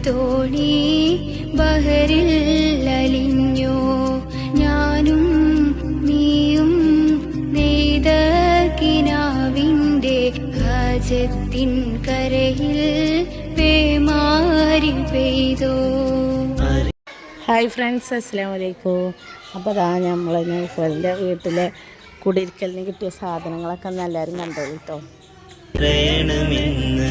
അനുരാഗത്തോണി ബഹരിൽ അലിഞ്ഞോ. ഞാനും നീയും നെയ്ത കിനാവിന്റെ ഹജത്തിൻ കരയിൽ പേമാരി പെയ്തോ. ഹായ് ഫ്രണ്ട്സ് അസ്സാം വലൈക്കും അപ്പോൾ അതാ നമ്മൾ നൗഫലിന്റെ വീട്ടിലെ കുടിയിരിക്കലിന് കിട്ടിയ സാധനങ്ങളൊക്കെ ഒന്ന് എല്ലാവരും കണ്ടോളൂ കേട്ടോ. പറയണമെന്ന്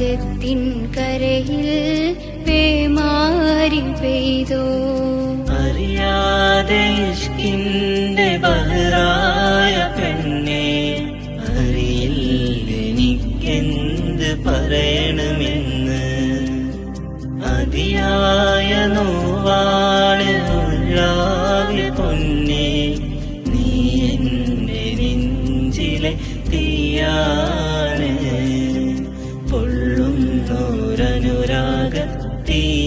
ഹാജത്തിൻ കരയിൽ പേമാരി പെയ്തോ. അറിയാതെ ഇഷ്കിന്റെ ബഹറായ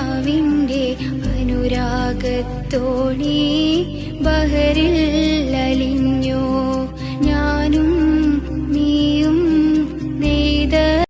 കർത്താവിന്റെ അനുരാഗത്തോടെ ബഹരിൽ